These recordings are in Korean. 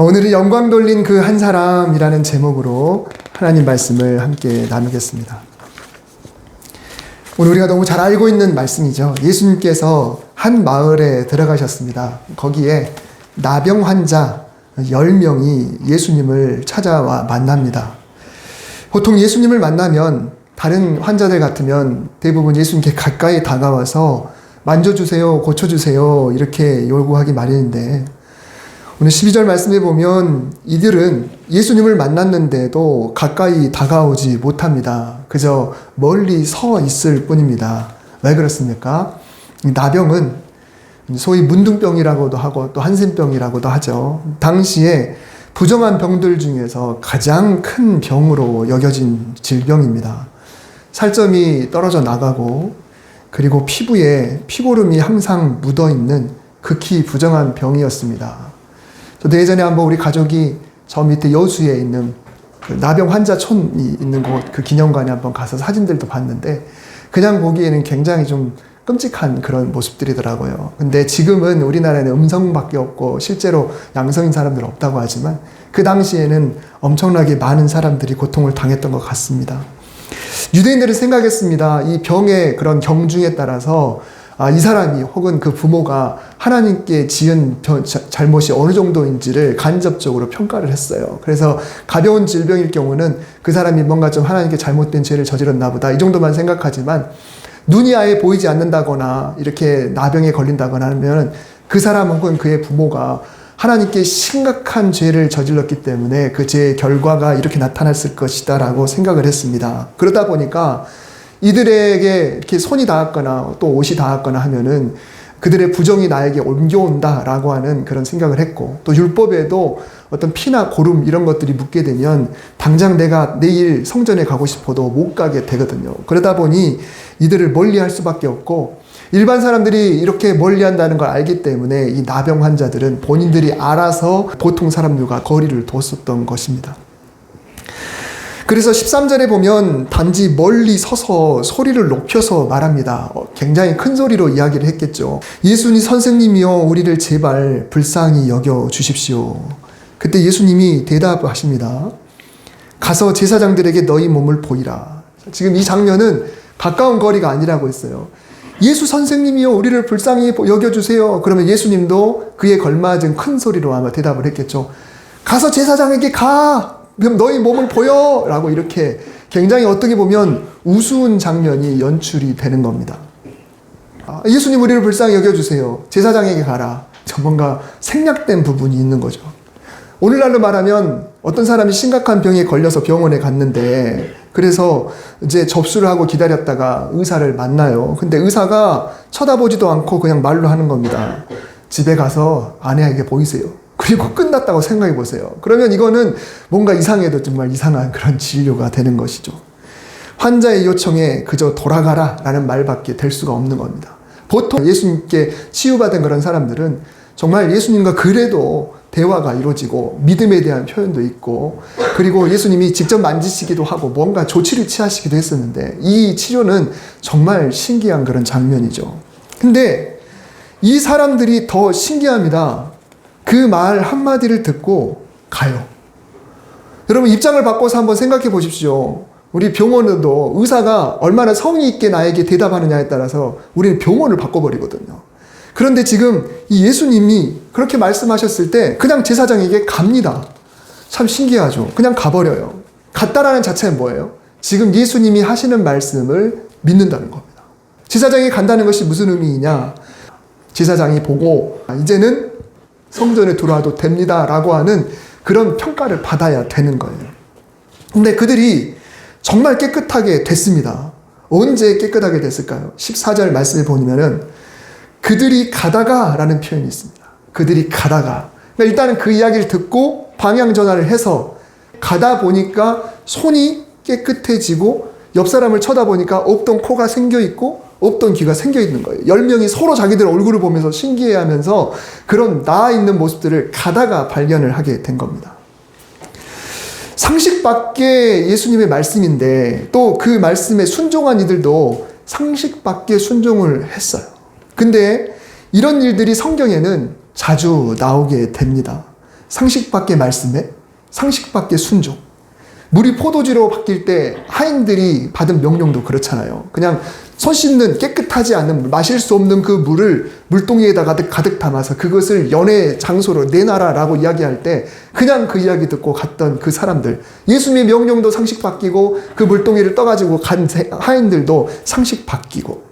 오늘은 영광 돌린 그 한 사람이라는 제목으로 하나님 말씀을 함께 나누겠습니다. 오늘 우리가 너무 잘 알고 있는 말씀이죠. 예수님께서 한 마을에 들어가셨습니다. 거기에 나병 환자 10명이 예수님을 찾아와 만납니다. 보통 예수님을 만나면 다른 환자들 같으면 대부분 예수님께 가까이 다가와서 만져주세요, 고쳐주세요, 이렇게 요구하기 마련인데 오늘 12절 말씀에 보면 이들은 예수님을 만났는데도 가까이 다가오지 못합니다. 그저 멀리 서 있을 뿐입니다. 왜 그렇습니까? 나병은 소위 문둥병이라고도 하고 또 한센병이라고도 하죠. 당시에 부정한 병들 중에서 가장 큰 병으로 여겨진 질병입니다. 살점이 떨어져 나가고 그리고 피부에 피고름이 항상 묻어 있는 극히 부정한 병이었습니다. 저도 예전에 한번 우리 가족이 저 밑에 여수에 있는 그 나병 환자촌이 있는 곳 그 기념관에 한번 가서 사진들도 봤는데 그냥 보기에는 굉장히 좀 끔찍한 그런 모습들이더라고요. 근데 지금은 우리나라에는 음성밖에 없고 실제로 양성인 사람들 없다고 하지만 그 당시에는 엄청나게 많은 사람들이 고통을 당했던 것 같습니다. 유대인들은 생각했습니다. 이 병의 그런 경중에 따라서 아, 이 사람이 혹은 그 부모가 하나님께 지은 잘못이 어느 정도인지를 간접적으로 평가를 했어요. 그래서 가벼운 질병일 경우는 그 사람이 뭔가 좀 하나님께 잘못된 죄를 저질렀나 보다. 이 정도만 생각하지만 눈이 아예 보이지 않는다거나 이렇게 나병에 걸린다거나 하면 그 사람 혹은 그의 부모가 하나님께 심각한 죄를 저질렀기 때문에 그 죄의 결과가 이렇게 나타났을 것이다라고 생각을 했습니다. 그러다 보니까 이들에게 이렇게 손이 닿았거나 또 옷이 닿았거나 하면은 그들의 부정이 나에게 옮겨온다라고 하는 그런 생각을 했고 또 율법에도 어떤 피나 고름 이런 것들이 묻게 되면 당장 내가 내일 성전에 가고 싶어도 못 가게 되거든요. 그러다 보니 이들을 멀리 할 수밖에 없고 일반 사람들이 이렇게 멀리 한다는 걸 알기 때문에 이 나병 환자들은 본인들이 알아서 보통 사람들과 거리를 뒀었던 것입니다. 그래서 13절에 보면 단지 멀리 서서 소리를 높여서 말합니다. 어, 굉장히 큰 소리로 이야기를 했겠죠. 예수님 선생님이여 우리를 제발 불쌍히 여겨 주십시오. 그때 예수님이 대답하십니다. 가서 제사장들에게 너희 몸을 보이라. 지금 이 장면은 가까운 거리가 아니라고 했어요. 예수 선생님이요, 우리를 불쌍히 여겨주세요. 그러면 예수님도 그에 걸맞은 큰 소리로 아마 대답을 했겠죠. 가서 제사장에게 가! 그럼 너희 몸을 보여! 라고 이렇게 굉장히 어떻게 보면 우스운 장면이 연출이 되는 겁니다. 아, 예수님 우리를 불쌍히 여겨주세요. 제사장에게 가라. 저 뭔가 생략된 부분이 있는 거죠. 오늘날로 말하면 어떤 사람이 심각한 병에 걸려서 병원에 갔는데 그래서 이제 접수를 하고 기다렸다가 의사를 만나요. 근데 의사가 쳐다보지도 않고 그냥 말로 하는 겁니다. 집에 가서 아내에게 보이세요. 그리고 끝났다고 생각해 보세요. 그러면 이거는 뭔가 이상해도 정말 이상한 그런 진료가 되는 것이죠. 환자의 요청에 그저 돌아가라 라는 말밖에 될 수가 없는 겁니다. 보통 예수님께 치유받은 그런 사람들은 정말 예수님과 그래도 대화가 이루어지고 믿음에 대한 표현도 있고 그리고 예수님이 직접 만지시기도 하고 뭔가 조치를 취하시기도 했었는데 이 치료는 정말 신기한 그런 장면이죠. 근데 이 사람들이 더 신기합니다. 그 말 한마디를 듣고 가요. 여러분 입장을 바꿔서 한번 생각해 보십시오. 우리 병원에도 의사가 얼마나 성의 있게 나에게 대답하느냐에 따라서 우리는 병원을 바꿔버리거든요. 그런데 지금 이 예수님이 그렇게 말씀하셨을 때 그냥 제사장에게 갑니다. 참 신기하죠. 그냥 가버려요. 갔다라는 자체는 뭐예요? 지금 예수님이 하시는 말씀을 믿는다는 겁니다. 제사장이 간다는 것이 무슨 의미이냐? 제사장이 보고 이제는 성전에 들어와도 됩니다. 라고 하는 그런 평가를 받아야 되는 거예요. 근데 그들이 정말 깨끗하게 됐습니다. 언제 깨끗하게 됐을까요? 14절 말씀을 보면은 그들이 가다가 라는 표현이 있습니다. 그들이 가다가. 그러니까 일단은 그 이야기를 듣고 방향 전환을 해서 가다 보니까 손이 깨끗해지고 옆 사람을 쳐다보니까 없던 코가 생겨 있고 없던 귀가 생겨 있는 거예요. 열 명이 서로 자기들 얼굴을 보면서 신기해 하면서 그런 나아 있는 모습들을 가다가 발견을 하게 된 겁니다. 상식 밖에 예수님의 말씀인데 또 그 말씀에 순종한 이들도 상식 밖에 순종을 했어요. 근데 이런 일들이 성경에는 자주 나오게 됩니다. 상식 밖의 말씀에 상식 밖의 순종. 물이 포도주로 바뀔 때 하인들이 받은 명령도 그렇잖아요. 그냥 손 씻는 깨끗하지 않은 물, 마실 수 없는 그 물을 물동이에다 가득, 가득 담아서 그것을 연애 장소로 내놔라라고 이야기할 때 그냥 그 이야기 듣고 갔던 그 사람들. 예수님의 명령도 상식 바뀌고 그 물동이를 떠가지고 간 세- 하인들도 상식 바뀌고.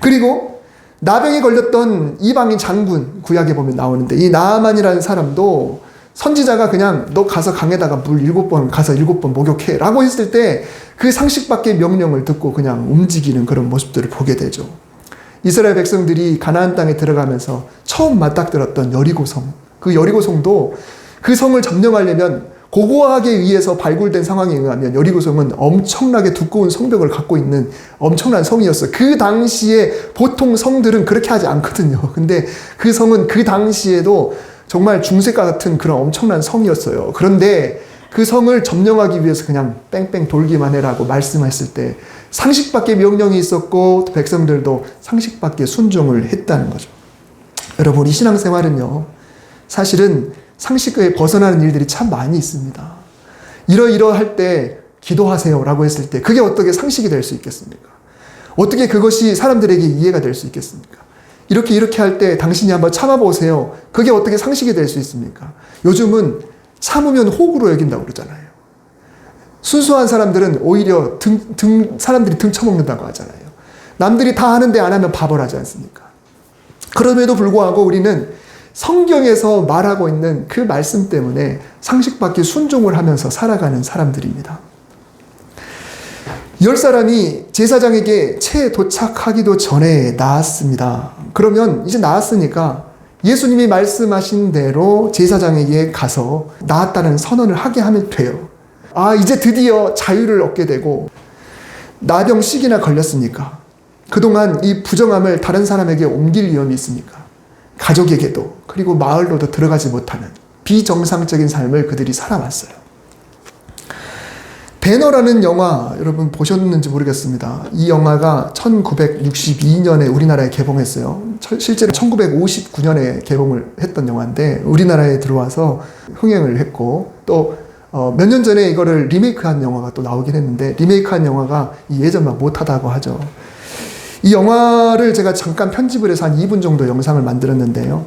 그리고 나병에 걸렸던 이방인 장군 구약에 보면 나오는데 이 나아만이라는 사람도 선지자가 그냥 너 가서 강에다가 물 일곱 번 가서 일곱 번 목욕해 라고 했을 때 그 상식 밖의 명령을 듣고 그냥 움직이는 그런 모습들을 보게 되죠. 이스라엘 백성들이 가나안 땅에 들어가면서 처음 맞닥뜨렸던 여리고성 그 여리고성도 그 성을 점령하려면 고고하게 위에서 발굴된 상황에 의하면 여리고성은 엄청나게 두꺼운 성벽을 갖고 있는 엄청난 성이었어요. 그 당시에 보통 성들은 그렇게 하지 않거든요. 근데 그 성은 그 당시에도 정말 중세가 같은 그런 엄청난 성이었어요. 그런데 그 성을 점령하기 위해서 그냥 뺑뺑 돌기만 해라고 말씀했을 때 상식 밖의 명령이 있었고 백성들도 상식 밖의 순종을 했다는 거죠. 여러분, 우리 신앙생활은요, 사실은 상식에 벗어나는 일들이 참 많이 있습니다. 이러이러할 때 기도하세요 라고 했을 때 그게 어떻게 상식이 될 수 있겠습니까? 어떻게 그것이 사람들에게 이해가 될 수 있겠습니까? 이렇게 이렇게 할 때 당신이 한번 참아보세요. 그게 어떻게 상식이 될 수 있습니까? 요즘은 참으면 호구로 여긴다고 그러잖아요. 순수한 사람들은 오히려 등, 등, 사람들이 등 쳐먹는다고 하잖아요. 남들이 다 하는데 안 하면 바보라지 않습니까? 그럼에도 불구하고 우리는 성경에서 말하고 있는 그 말씀 때문에 상식밖에 순종을 하면서 살아가는 사람들입니다. 열 사람이 제사장에게 채 도착하기도 전에 나았습니다. 그러면 이제 나았으니까 예수님이 말씀하신 대로 제사장에게 가서 나았다는 선언을 하게 하면 돼요. 아, 이제 드디어 자유를 얻게 되고 나병씩이나 걸렸으니까 그동안 이 부정함을 다른 사람에게 옮길 위험이 있으니까 가족에게도 그리고 마을로도 들어가지 못하는 비정상적인 삶을 그들이 살아왔어요. 배너라는 영화 여러분 보셨는지 모르겠습니다. 이 영화가 1962년에 우리나라에 개봉했어요. 철- 실제로 1959년에 개봉을 했던 영화인데 우리나라에 들어와서 흥행을 했고 또 어, 몇 년 전에 이거를 리메이크한 영화가 또 나오긴 했는데 리메이크한 영화가 이 예전만 못하다고 하죠. 이 영화를 제가 잠깐 편집을 해서 한 2분 정도 영상을 만들었는데요.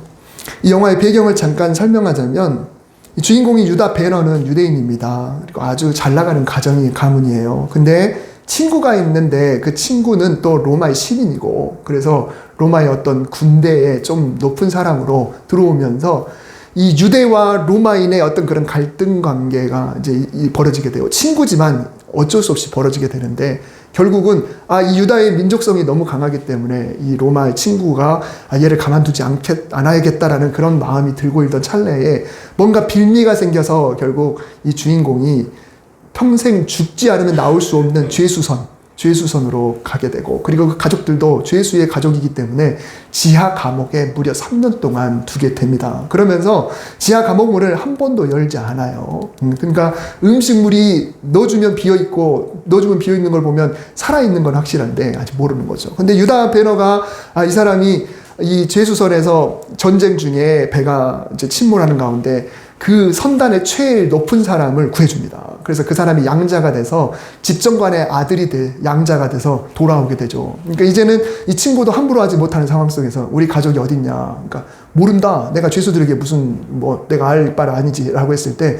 이 영화의 배경을 잠깐 설명하자면 이 주인공이 유다 베너는 유대인입니다. 그리고 아주 잘 나가는 가정이 가문이에요. 근데 친구가 있는데 그 친구는 또 로마의 시민이고 그래서 로마의 어떤 군대에 좀 높은 사람으로 들어오면서 이 유대와 로마인의 어떤 그런 갈등 관계가 이제 벌어지게 돼요. 친구지만 어쩔 수 없이 벌어지게 되는데 결국은 아 이 유다의 민족성이 너무 강하기 때문에 이 로마의 친구가 아, 얘를 가만두지 않겠 않아야겠다라는 그런 마음이 들고 있던 찰나에 뭔가 빌미가 생겨서 결국 이 주인공이 평생 죽지 않으면 나올 수 없는 죄수선 죄수선으로 가게 되고 그리고 그 가족들도 죄수의 가족이기 때문에 지하 감옥에 무려 3년 동안 두게 됩니다. 그러면서 지하 감옥 문을 한 번도 열지 않아요. 음, 그러니까 음식물이 넣어주면 비어 있고 넣어주면 비어 있는 걸 보면 살아 있는 건 확실한데 아직 모르는 거죠. 근데 유다 베너가 아, 이 사람이 이 죄수선에서 전쟁 중에 배가 이제 침몰하는 가운데 그 선단의 최일 높은 사람을 구해줍니다. 그래서 그 사람이 양자가 돼서 집정관의 아들이 돼 양자가 돼서 돌아오게 되죠. 그러니까 이제는 이 친구도 함부로 하지 못하는 상황 속에서 우리 가족이 어딨냐. 그러니까 모른다. 내가 죄수들에게 무슨 뭐 내가 알 바를 아니지라고 했을 때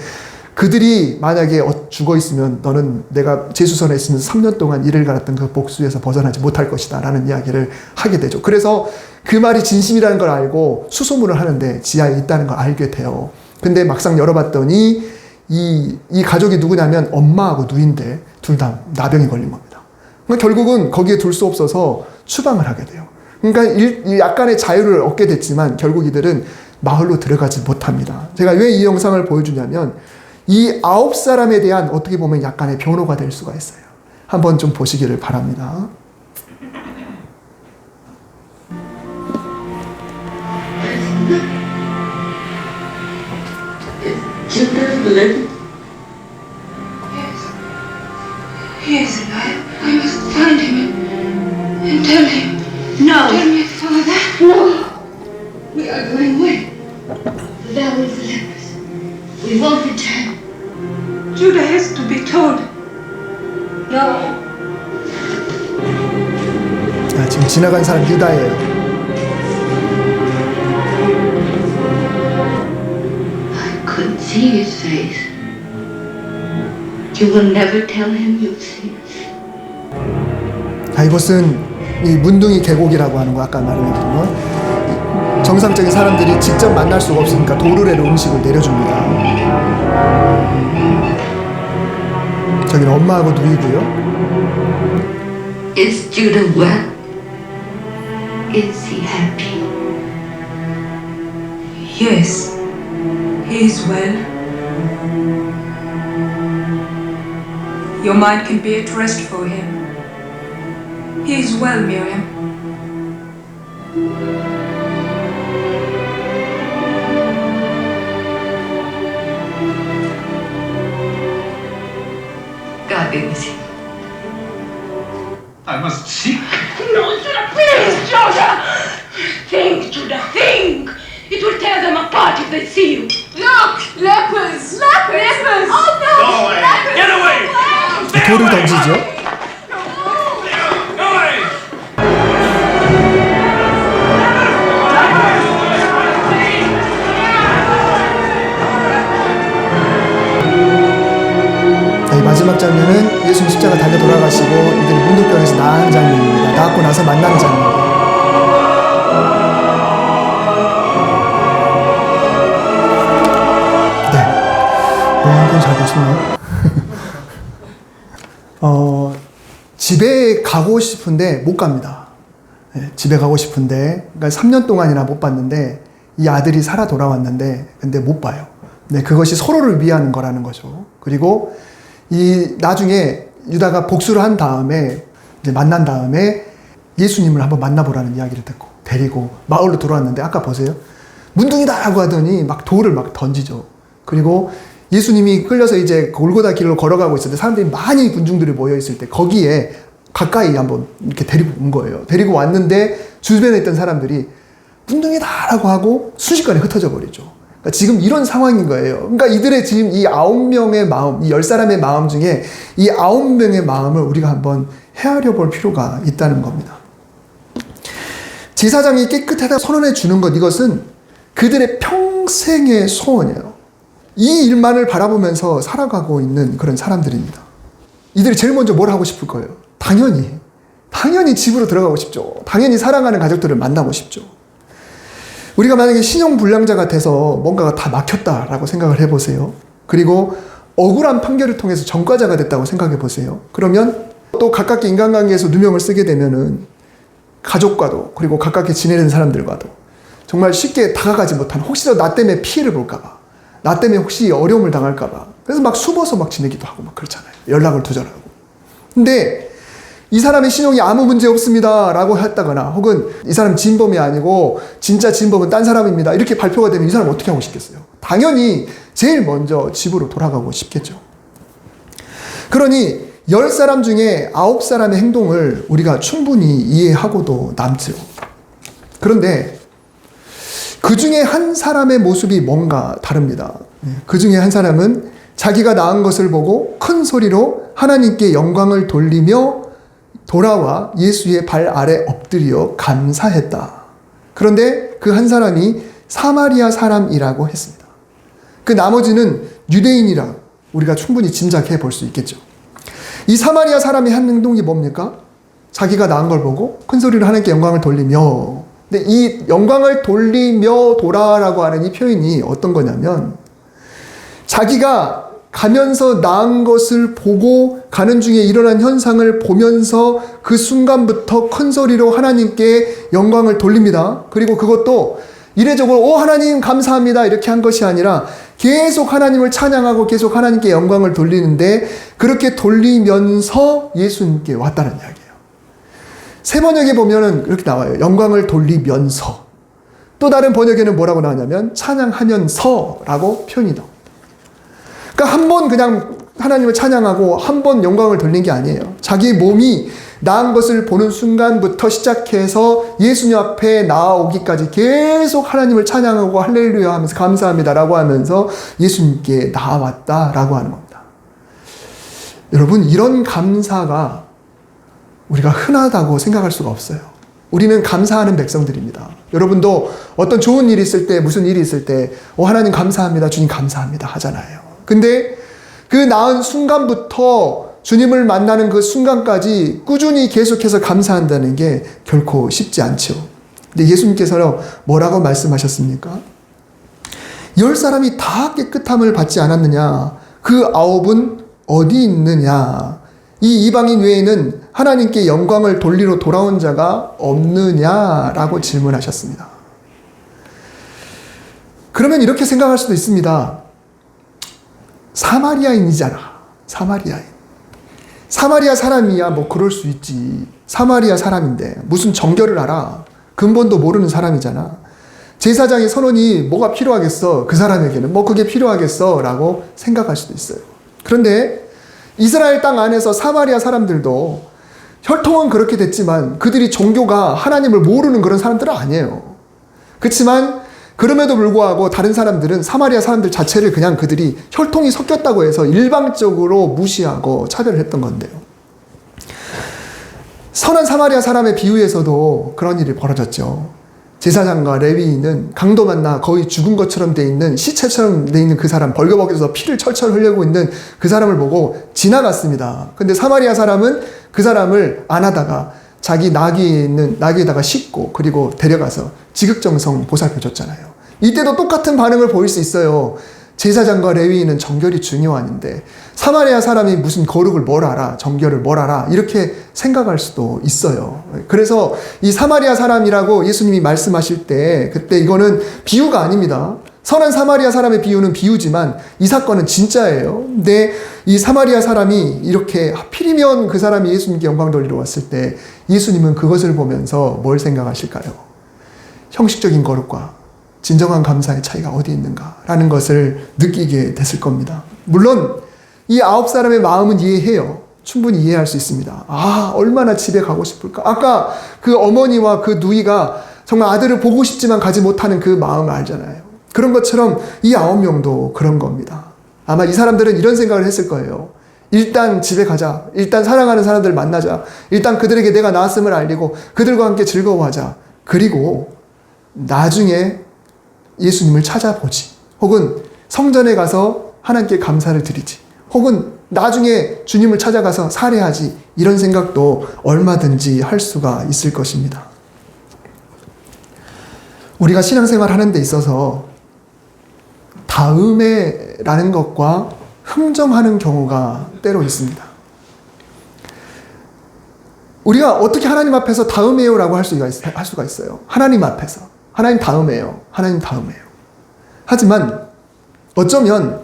그들이 만약에 어- 죽어 있으면 너는 내가 제수선에 있으면서 3년 동안 이를 갈았던 그 복수에서 벗어나지 못할 것이다 라는 이야기를 하게 되죠. 그래서 그 말이 진심이라는 걸 알고 수소문을 하는데 지하에 있다는 걸 알게 돼요. 근데 막상 열어봤더니 이, 이 가족이 누구냐면 엄마하고 누인데 둘 다 나병이 걸린 겁니다. 그러니까 결국은 거기에 둘 수 없어서 추방을 하게 돼요. 그러니까 일, 이 약간의 자유를 얻게 됐지만 결국 이들은 마을로 들어가지 못합니다. 제가 왜 이 영상을 보여주냐면 이 아홉 사람에 대한 어떻게 보면 약간의 변호가 될 수가 있어요. 한번 좀 보시기를 바랍니다. living? Yes. He is alive. I must find him and, and tell him. No. Tell my father. No. We are going where? Valley of the Lepers. He won't return. Judah has to be told. No. 아, 지금 지나간 사람 유다예요. You will never tell him you've seen us. 자, 이곳은 이 문둥이 계곡이라고 하는 거 아까 말했던 거. 정상적인 사람들이 직접 만날 수가 없으니까 도르래로 음식을 내려줍니다. 저기는 엄마하고 누이고요. Is Judah well? Is he happy? Yes, he is well. Your mind can be at rest for him. He is well, Miriam. God be with you. I must seek. No, Judah, please, Judah! Think, Judah, think! It will tear them apart if they see you. Look! Lepers! Lepers! Lepers! Oh no! Go away! Get away! 돌을! 던지죠. 이 마지막 장면은 예수님 십자가 달려 돌아가시고 이들이 문둥병에서 나은 장면입니다. 나았고 나서 만나는 장면. 가고 싶은데 못 갑니다. 네, 집에 가고 싶은데, 그러니까 3년 동안이나 못 봤는데, 이 아들이 살아 돌아왔는데, 근데 못 봐요. 네, 그것이 서로를 위하는 거라는 거죠. 그리고 이 나중에 유다가 복수를 한 다음에, 이제 만난 다음에 예수님을 한번 만나보라는 이야기를 듣고, 데리고 마을로 돌아왔는데, 아까 보세요. 문둥이다라고 하더니 막 돌을 막 던지죠. 그리고 예수님이 끌려서 이제 골고다 길로 걸어가고 때 사람들이 많이 군중들이 모여 있을 때 거기에 가까이 한번 이렇게 데리고 온 거예요. 데리고 왔는데 주변에 있던 사람들이 문둥이다라고 하고 순식간에 흩어져 버리죠. 그러니까 지금 이런 상황인 거예요. 그러니까 이들의 지금 이 아홉 명의 마음, 이 열 사람의 마음 중에 이 아홉 명의 마음을 우리가 한번 헤아려 볼 필요가 있다는 겁니다. 제사장이 깨끗하다 선언해 주는 것 이것은 그들의 평생의 소원이에요. 이 일만을 바라보면서 살아가고 있는 그런 사람들입니다. 이들이 제일 먼저 뭘 하고 싶을 거예요? 당연히, 당연히 집으로 들어가고 싶죠. 당연히 사랑하는 가족들을 만나고 싶죠. 우리가 만약에 신용불량자 같아서 뭔가가 다 막혔다라고 생각을 해보세요. 그리고 억울한 판결을 통해서 전과자가 됐다고 생각해 보세요. 그러면 또 가깝게 인간관계에서 누명을 쓰게 되면은 가족과도 그리고 가깝게 지내는 사람들과도 정말 쉽게 다가가지 못하는 혹시라도 나 때문에 피해를 볼까봐 나 때문에 혹시 어려움을 당할까봐 그래서 막 숨어서 막 지내기도 하고 막 그렇잖아요 연락을 두절하고 근데 이 사람의 신용이 아무 문제 없습니다 라고 했다거나 혹은 이 사람 진범이 아니고 진짜 진범은 딴 사람입니다. 이렇게 발표가 되면 이 사람 어떻게 하고 싶겠어요? 당연히 제일 먼저 집으로 돌아가고 싶겠죠. 그러니 열 사람 중에 아홉 사람의 행동을 우리가 충분히 이해하고도 남죠. 그런데 그 중에 한 사람의 모습이 뭔가 다릅니다. 그 중에 한 사람은 자기가 낳은 것을 보고 큰 소리로 하나님께 영광을 돌리며 돌아와 예수의 발 아래 엎드려 감사했다. 그런데 그 한 사람이 사마리아 사람이라고 했습니다. 그 나머지는 유대인이라 우리가 충분히 짐작해 볼 수 있겠죠. 이 사마리아 사람이 한 행동이 뭡니까? 자기가 낳은 걸 보고 큰 소리로 하나님께 영광을 돌리며 근데 이 영광을 돌리며 돌아라고 하는 이 표현이 어떤 거냐면 자기가 가면서 낳은 것을 보고 가는 중에 일어난 현상을 보면서 그 순간부터 큰 소리로 하나님께 영광을 돌립니다. 그리고 그것도 이례적으로 오 하나님 감사합니다 이렇게 한 것이 아니라 계속 하나님을 찬양하고 계속 하나님께 영광을 돌리는데 그렇게 돌리면서 예수님께 왔다는 이야기예요. 세 번역에 보면은 이렇게 나와요. 영광을 돌리면서. 또 다른 번역에는 뭐라고 나오냐면 찬양하면서라고 표현이 나옵니다. 그러니까 한 번 그냥 하나님을 찬양하고 한 번 영광을 돌린 게 아니에요. 자기 몸이 나은 것을 보는 순간부터 시작해서 예수님 앞에 나아오기까지 계속 하나님을 찬양하고 할렐루야 하면서 감사합니다라고 하면서 예수님께 나아왔다라고 하는 겁니다. 여러분, 이런 감사가 우리가 흔하다고 생각할 수가 없어요. 우리는 감사하는 백성들입니다. 여러분도 어떤 좋은 일이 있을 때, 무슨 일이 있을 때, 어, 하나님 감사합니다. 주님 감사합니다. 하잖아요. 근데 그 나은 순간부터 주님을 만나는 그 순간까지 꾸준히 계속해서 감사한다는 게 결코 쉽지 않죠. 근데 예수님께서는 뭐라고 말씀하셨습니까? 열 사람이 다 깨끗함을 받지 않았느냐? 그 아홉은 어디 있느냐? 이 이방인 외에는 하나님께 영광을 돌리러 돌아온 자가 없느냐라고 질문하셨습니다. 그러면 이렇게 생각할 수도 있습니다. 사마리아인이잖아. 사마리아인. 사마리아 사람이야 뭐 그럴 수 있지. 사마리아 사람인데 무슨 정결을 알아? 근본도 모르는 사람이잖아. 제사장의 선언이 뭐가 필요하겠어? 그 사람에게는 뭐 그게 필요하겠어? 라고 생각할 수도 있어요. 그런데 이스라엘 땅 안에서 사마리아 사람들도 혈통은 그렇게 됐지만 그들이 종교가 하나님을 모르는 그런 사람들은 아니에요. 그렇지만 그럼에도 불구하고 다른 사람들은 사마리아 사람들 자체를 그냥 그들이 혈통이 섞였다고 해서 일방적으로 무시하고 차별을 했던 건데요. 선한 사마리아 사람의 비유에서도 그런 일이 벌어졌죠. 제사장과 레위인은 강도 만나 거의 죽은 것처럼 돼 있는 시체처럼 돼 있는 그 사람 벌거벗겨서 피를 철철 흘리고 있는 그 사람을 보고 지나갔습니다. 근데 사마리아 사람은 그 사람을 안 하다가 자기 나귀에 있는 나귀에다가 싣고 그리고 데려가서 지극정성 보살펴 줬잖아요. 이때도 똑같은 반응을 보일 수 있어요. 제사장과 레위인은 정결이 중요한데 사마리아 사람이 무슨 거룩을 뭘 알아 정결을 뭘 알아 이렇게 생각할 수도 있어요. 그래서 이 사마리아 사람이라고 예수님이 말씀하실 때 그때 이거는 비유가 아닙니다. 선한 사마리아 사람의 비유는 비유지만 이 사건은 진짜예요. 근데 이 사마리아 사람이 이렇게 하필이면 그 사람이 예수님께 영광 돌리러 왔을 때 예수님은 그것을 보면서 뭘 생각하실까요? 형식적인 거룩과 진정한 감사의 차이가 어디 있는가라는 것을 느끼게 됐을 겁니다. 물론 이 아홉 사람의 마음은 이해해요. 충분히 이해할 수 있습니다. 아, 얼마나 집에 가고 싶을까? 아까 그 어머니와 그 누이가 정말 아들을 보고 싶지만 가지 못하는 그 마음을 알잖아요. 그런 것처럼 이 아홉 명도 그런 겁니다. 아마 이 사람들은 이런 생각을 했을 거예요. 일단 집에 가자. 일단 사랑하는 사람들 만나자. 일단 그들에게 내가 나왔음을 알리고 그들과 함께 즐거워하자. 그리고 나중에 예수님을 찾아보지. 혹은 성전에 가서 하나님께 감사를 드리지. 혹은 나중에 주님을 찾아가서 살해하지. 이런 생각도 얼마든지 할 수가 있을 것입니다. 우리가 신앙생활 하는 데 있어서 다음에 라는 것과 흥정하는 경우가 때로 있습니다. 우리가 어떻게 하나님 앞에서 다음에요 라고 할 수가, 있, 할 수가 있어요. 하나님 앞에서. 하나님 다음에요. 하나님 다음에요. 하지만 어쩌면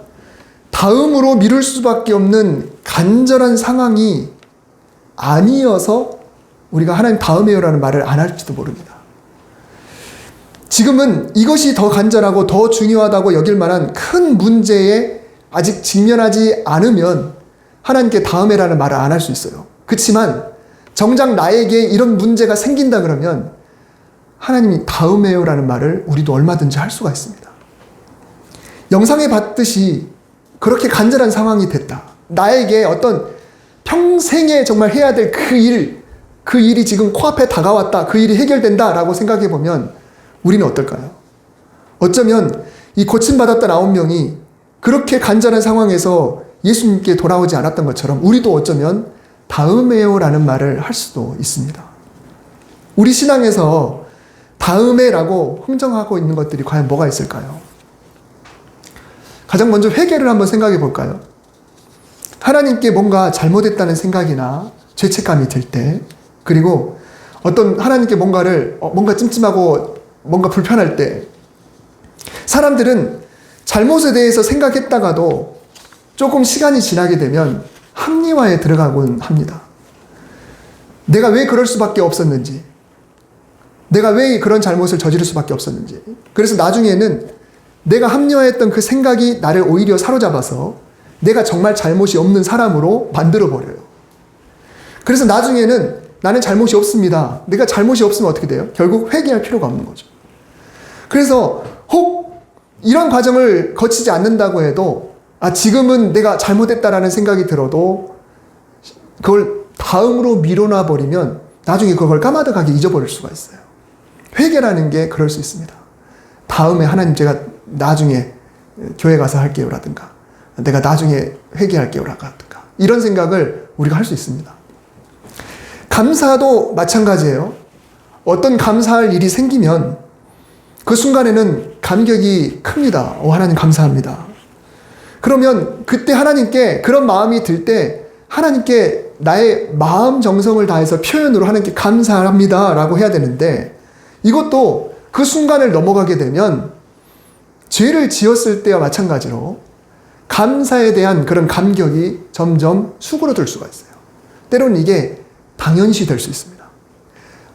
다음으로 미룰 수밖에 없는 간절한 상황이 아니어서 우리가 하나님 다음에요라는 말을 안 할지도 모릅니다. 지금은 이것이 더 간절하고 더 중요하다고 여길 만한 큰 문제에 아직 직면하지 않으면 하나님께 다음에라는 말을 안 할 수 있어요. 그렇지만 정작 나에게 이런 문제가 생긴다 그러면 하나님이 다음에요라는 말을 우리도 얼마든지 할 수가 있습니다. 영상에 봤듯이 그렇게 간절한 상황이 됐다. 나에게 어떤 평생에 정말 해야 될 그 일, 그 일이 지금 코앞에 다가왔다. 그 일이 해결된다 라고 생각해 보면 우리는 어떨까요? 어쩌면 이 고침받았던 아홉 명이 그렇게 간절한 상황에서 예수님께 돌아오지 않았던 것처럼 우리도 어쩌면 다음에요 라는 말을 할 수도 있습니다. 우리 신앙에서 다음에라고 흥정하고 있는 것들이 과연 뭐가 있을까요? 가장 먼저 회개를 한번 생각해 볼까요? 하나님께 뭔가 잘못했다는 생각이나 죄책감이 들 때, 그리고 어떤 하나님께 뭔가를, 어, 뭔가 찜찜하고 뭔가 불편할 때, 사람들은 잘못에 대해서 생각했다가도 조금 시간이 지나게 되면 합리화에 들어가곤 합니다. 내가 왜 그럴 수밖에 없었는지, 내가 왜 그런 잘못을 저지를 수밖에 없었는지. 그래서 나중에는 내가 합리화했던 그 생각이 나를 오히려 사로잡아서 내가 정말 잘못이 없는 사람으로 만들어 버려요. 그래서 나중에는 나는 잘못이 없습니다. 내가 잘못이 없으면 어떻게 돼요? 결국 회개할 필요가 없는 거죠. 그래서 혹 이런 과정을 거치지 않는다고 해도 아 지금은 내가 잘못했다라는 생각이 들어도 그걸 다음으로 미뤄놔 버리면 나중에 그걸 까마득하게 잊어버릴 수가 있어요. 회개라는 게 그럴 수 있습니다. 다음에 하나님 제가 나중에 교회 가서 할게요라든가 내가 나중에 회개할게요라든가 이런 생각을 우리가 할 수 있습니다. 감사도 마찬가지예요. 어떤 감사할 일이 생기면 그 순간에는 감격이 큽니다. 오, 하나님 감사합니다. 그러면 그때 하나님께 그런 마음이 들 때 하나님께 나의 마음 정성을 다해서 표현으로 하나님께 감사합니다 라고 해야 되는데 이것도 그 순간을 넘어가게 되면 죄를 지었을 때와 마찬가지로 감사에 대한 그런 감격이 점점 수그러들 수가 있어요. 때로는 이게 당연시 될 수 있습니다.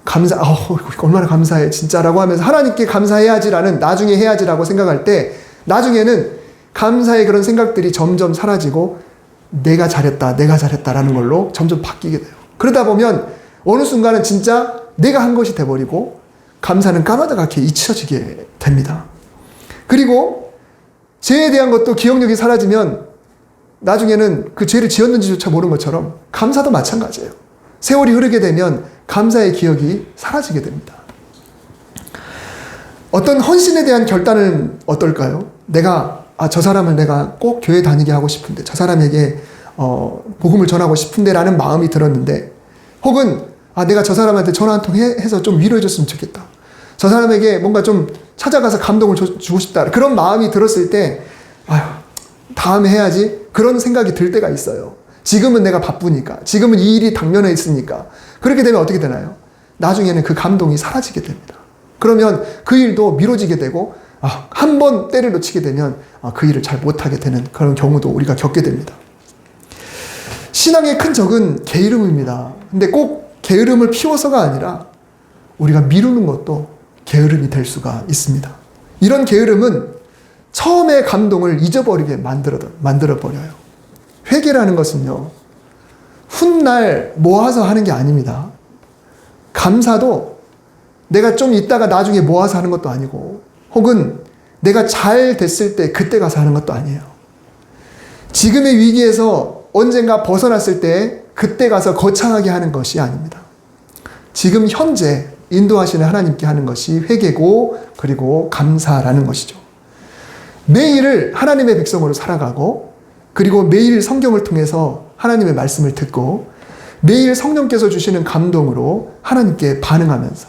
감사, 어, 얼마나 감사해, 진짜라고 하면서 하나님께 감사해야지라는 나중에 해야지라고 생각할 때 나중에는 감사의 그런 생각들이 점점 사라지고 내가 잘했다, 내가 잘했다라는 걸로 점점 바뀌게 돼요. 그러다 보면 어느 순간은 진짜 내가 한 것이 돼버리고 감사는 까마득 하게 잊혀지게 됩니다. 그리고 죄에 대한 것도 기억력이 사라지면 나중에는 그 죄를 지었는지조차 모르는 것처럼 감사도 마찬가지예요. 세월이 흐르게 되면 감사의 기억이 사라지게 됩니다. 어떤 헌신에 대한 결단은 어떨까요? 내가 아, 저 사람을 내가 꼭 교회 다니게 하고 싶은데, 저 사람에게 어, 복음을 전하고 싶은데라는 마음이 들었는데, 혹은 아, 내가 저 사람한테 전화 한 통 해서 좀 위로해 줬으면 좋겠다. 저 사람에게 뭔가 좀 찾아가서 감동을 줘, 주고 싶다. 그런 마음이 들었을 때, 아휴, 다음에 해야지. 그런 생각이 들 때가 있어요. 지금은 내가 바쁘니까. 지금은 이 일이 당면에 있으니까. 그렇게 되면 어떻게 되나요? 나중에는 그 감동이 사라지게 됩니다. 그러면 그 일도 미뤄지게 되고, 아, 한 번 때를 놓치게 되면 아, 그 일을 잘 못하게 되는 그런 경우도 우리가 겪게 됩니다. 신앙의 큰 적은 게으름입니다. 근데 꼭 게으름을 피워서가 아니라 우리가 미루는 것도 게으름이 될 수가 있습니다. 이런 게으름은 처음의 감동을 잊어버리게 만들어, 만들어 버려요. 회개라는 것은요, 훗날 모아서 하는 게 아닙니다. 감사도 내가 좀 있다가 나중에 모아서 하는 것도 아니고, 혹은 내가 잘 됐을 때 그때 가서 하는 것도 아니에요. 지금의 위기에서 언젠가 벗어났을 때 그때 가서 거창하게 하는 것이 아닙니다. 지금 현재 인도하시는 하나님께 하는 것이 회개고 그리고 감사라는 것이죠. 매일을 하나님의 백성으로 살아가고 그리고 매일 성경을 통해서 하나님의 말씀을 듣고 매일 성령께서 주시는 감동으로 하나님께 반응하면서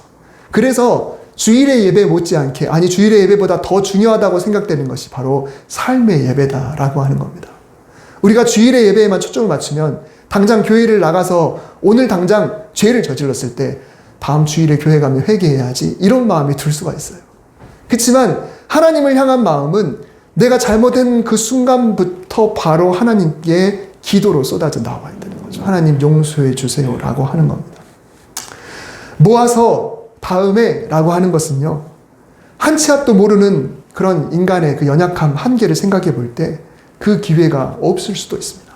그래서 주일의 예배 못지않게 아니 주일의 예배보다 더 중요하다고 생각되는 것이 바로 삶의 예배다라고 하는 겁니다. 우리가 주일의 예배에만 초점을 맞추면 당장 교회를 나가서 오늘 당장 죄를 저질렀을 때 다음 주일에 교회 가면 회개해야지 이런 마음이 들 수가 있어요. 그렇지만 하나님을 향한 마음은 내가 잘못된 그 순간부터 바로 하나님께 기도로 쏟아져 나와야 되는 거죠. 하나님 용서해 주세요라고 하는 겁니다. 모아서 다음에 라고 하는 것은요. 한 치 앞도 모르는 그런 인간의 그 연약함, 한계를 생각해 볼 때 그 기회가 없을 수도 있습니다.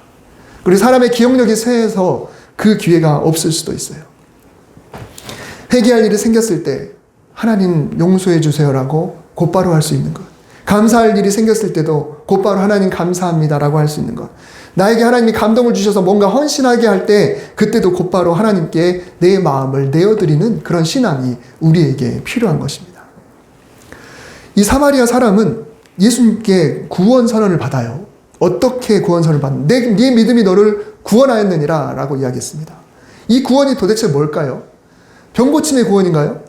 그리고 사람의 기억력이 쇠해서 그 기회가 없을 수도 있어요. 회개할 일이 생겼을 때 하나님 용서해 주세요라고 곧바로 할 수 있는 것. 감사할 일이 생겼을 때도 곧바로 하나님 감사합니다라고 할 수 있는 것. 나에게 하나님이 감동을 주셔서 뭔가 헌신하게 할 때 그때도 곧바로 하나님께 내 마음을 내어드리는 그런 신앙이 우리에게 필요한 것입니다. 이 사마리아 사람은 예수님께 구원 선언을 받아요. 어떻게 구원 선언을 받는? 내, 네 믿음이 너를 구원하였느니라 라고 이야기했습니다. 이 구원이 도대체 뭘까요? 병고침의 구원인가요?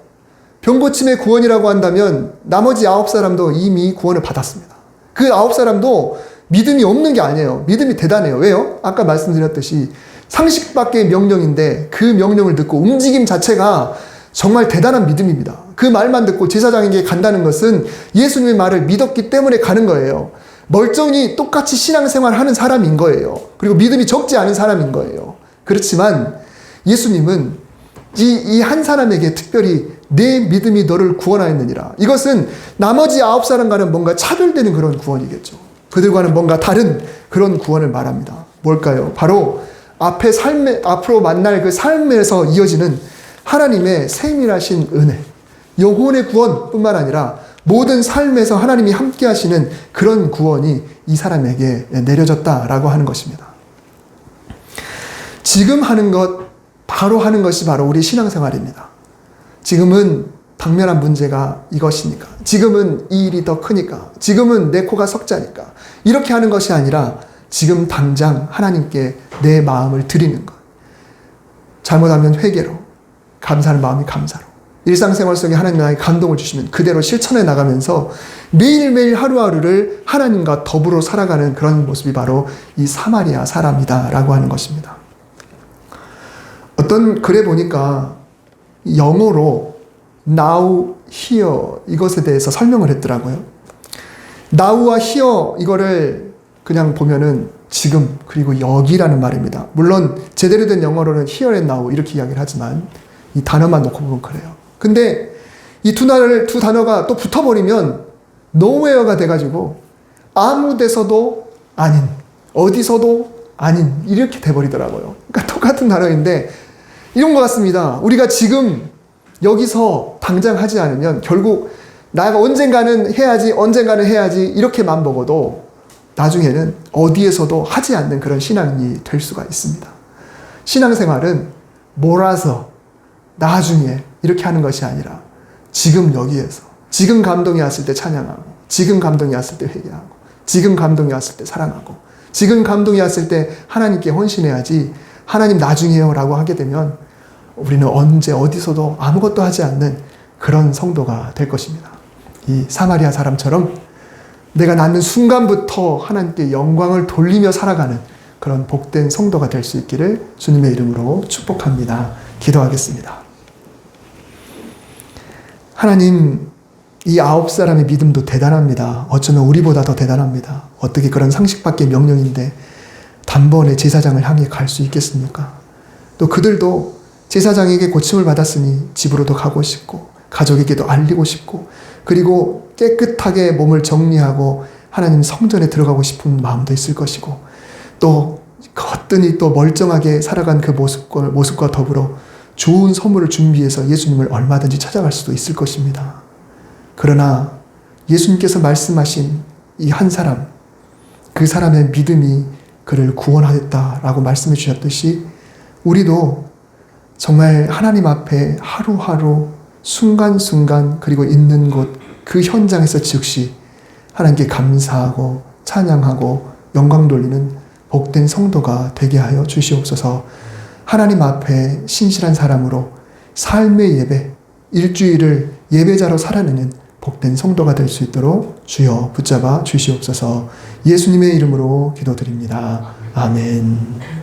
병고침의 구원이라고 한다면 나머지 아홉 사람도 이미 구원을 받았습니다. 그 아홉 사람도 믿음이 없는 게 아니에요. 믿음이 대단해요. 왜요? 아까 말씀드렸듯이 상식 밖의 명령인데 그 명령을 듣고 움직임 자체가 정말 대단한 믿음입니다. 그 말만 듣고 제사장에게 간다는 것은 예수님의 말을 믿었기 때문에 가는 거예요. 멀쩡히 똑같이 신앙생활 하는 사람인 거예요. 그리고 믿음이 적지 않은 사람인 거예요. 그렇지만 예수님은 이, 이한 사람에게 특별히 내 믿음이 너를 구원하였느니라. 이것은 나머지 아홉 사람과는 뭔가 차별되는 그런 구원이겠죠. 그들과는 뭔가 다른 그런 구원을 말합니다. 뭘까요? 바로 앞에 삶에 앞으로 만날 그 삶에서 이어지는 하나님의 세밀하신 은혜, 영혼의 구원뿐만 아니라 모든 삶에서 하나님이 함께 하시는 그런 구원이 이 사람에게 내려졌다라고 하는 것입니다. 지금 하는 것, 바로 하는 것이 바로 우리 신앙생활입니다. 지금은 당면한 문제가 이것이니까. 지금은 이 일이 더 크니까. 지금은 내 코가 석자니까. 이렇게 하는 것이 아니라 지금 당장 하나님께 내 마음을 드리는 것. 잘못하면 회개로, 감사하는 마음이 감사로. 일상생활 속에 하나님 나에게 감동을 주시면 그대로 실천해 나가면서 매일매일 하루하루를 하나님과 더불어 살아가는 그런 모습이 바로 이 사마리아 사람이다라고 하는 것입니다. 어떤 글에 보니까 영어로 now, here 이것에 대해서 설명을 했더라고요. now와 here 이거를 그냥 보면은 지금 그리고 여기라는 말입니다. 물론 제대로 된 영어로는 here and now 이렇게 이야기를 하지만 이 단어만 놓고 보면 그래요. 근데 이 두 단어를 두 단어가 또 붙어버리면 nowhere가 돼가지고 아무 데서도 아닌 어디서도 아닌 이렇게 돼버리더라고요. 그러니까 똑같은 단어인데 이런 것 같습니다. 우리가 지금 여기서 당장 하지 않으면 결국 나가 언젠가는 해야지, 언젠가는 해야지 이렇게만 먹어도 나중에는 어디에서도 하지 않는 그런 신앙이 될 수가 있습니다. 신앙생활은 몰아서 나중에 이렇게 하는 것이 아니라 지금 여기에서 지금 감동이 왔을 때 찬양하고 지금 감동이 왔을 때 회개하고 지금 감동이 왔을 때 사랑하고 지금 감동이 왔을 때 하나님께 헌신해야지 하나님 나중에요 라고 하게 되면 우리는 언제 어디서도 아무것도 하지 않는 그런 성도가 될 것입니다. 이 사마리아 사람처럼 내가 낳는 순간부터 하나님께 영광을 돌리며 살아가는 그런 복된 성도가 될 수 있기를 주님의 이름으로 축복합니다. 기도하겠습니다. 하나님, 이 아홉 사람의 믿음도 대단합니다. 어쩌면 우리보다 더 대단합니다. 어떻게 그런 상식 밖의 명령인데 단번에 제사장을 향해 갈 수 있겠습니까? 또 그들도 제사장에게 고침을 받았으니 집으로도 가고 싶고 가족에게도 알리고 싶고 그리고 깨끗하게 몸을 정리하고 하나님 성전에 들어가고 싶은 마음도 있을 것이고 또 거뜬히 또 멀쩡하게 살아간 그 모습과, 모습과 더불어 좋은 선물을 준비해서 예수님을 얼마든지 찾아갈 수도 있을 것입니다. 그러나 예수님께서 말씀하신 이 한 사람, 그 사람의 믿음이 그를 구원하였다라고 말씀해 주셨듯이 우리도 정말 하나님 앞에 하루하루 순간순간 그리고 있는 곳 그 현장에서 즉시 하나님께 감사하고 찬양하고 영광 돌리는 복된 성도가 되게 하여 주시옵소서. 하나님 앞에 신실한 사람으로 삶의 예배, 일주일을 예배자로 살아내는 복된 성도가 될 수 있도록 주여 붙잡아 주시옵소서 예수님의 이름으로 기도드립니다. 아멘.